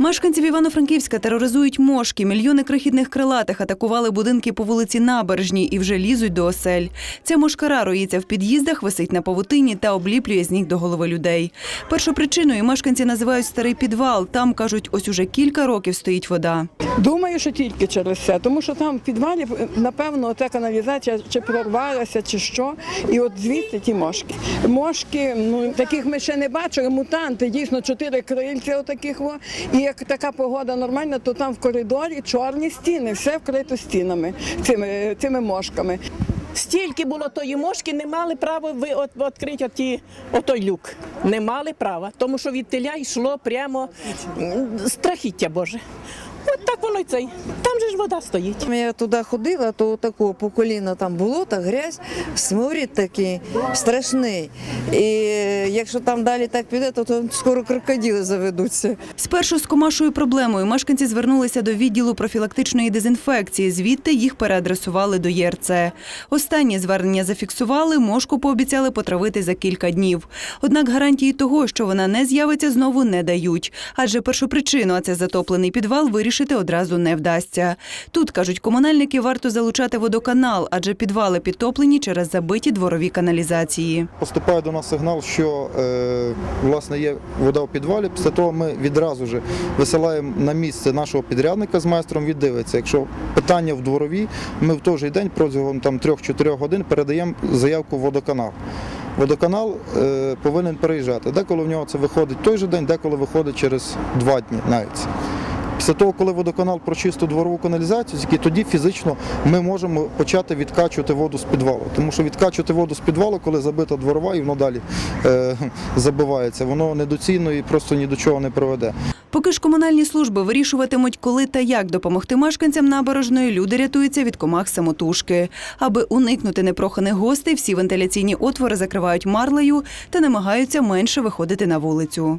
Мешканців Івано-Франківська тероризують мошки. Мільйони крихітних крилатих атакували будинки по вулиці Набережній і вже лізуть до осель. Ця мошкара роїться в під'їздах, висить на павутині та обліплює з ніг до голови людей. Першопричиною мешканці називають старий підвал. Там кажуть, ось уже кілька років стоїть вода. Думаю, що тільки через це, тому що там в підвалі, напевно, оця каналізація чи прорвалася, чи що. І от звідти ті мошки. Мошки, ну таких ми ще не бачили. Мутанти, дійсно, чотири крильця отаких. Во. І як така погода нормальна, то там в коридорі чорні стіни, все вкрито стінами, цими, цими мошками. Стільки було тої мошки, не мали права ви відкрити оті, отой люк. Не мали права, тому що від теля йшло прямо страхіття Боже. От так воно й цей. Там же ж вода стоїть. Я туди ходила, то такого по коліна там було, та грязь, сморід такий страшний. І якщо там далі так піде, то, то скоро крокодили заведуться. Спершу з комашою проблемою мешканці звернулися до відділу профілактичної дезінфекції. Звідти їх переадресували до ЄРЦ. Останні звернення зафіксували, мошку пообіцяли потравити за кілька днів. Однак гарантії того, що вона не з'явиться, знову не дають. Адже першопричину, а це затоплений підвал, вирішити одразу не вдасться. Тут кажуть, комунальники варто залучати водоканал, адже підвали підтоплені через забиті дворові каналізації. Поступає до нас сигнал, що е, власне є вода у підвалі. Після того ми відразу ж висилаємо на місце нашого підрядника з майстром. Він дивиться. Якщо питання в дворовій, ми в той же день протягом там 3-4 годин передаємо заявку в водоканал. Водоканал е, повинен переїжджати. Деколи в нього це виходить той же день, деколи виходить через два дні навіть. Після того, коли водоканал прочистив дворову каналізацію, тоді фізично ми можемо почати відкачувати воду з підвалу. Тому що відкачувати воду з підвалу, коли забита дворова і воно далі е, забивається, воно недоцільно і просто ні до чого не приведе. Поки ж комунальні служби вирішуватимуть, коли та як допомогти мешканцям набережної, люди рятуються від комах самотужки. Аби уникнути непроханих гостей, всі вентиляційні отвори закривають марлею та намагаються менше виходити на вулицю.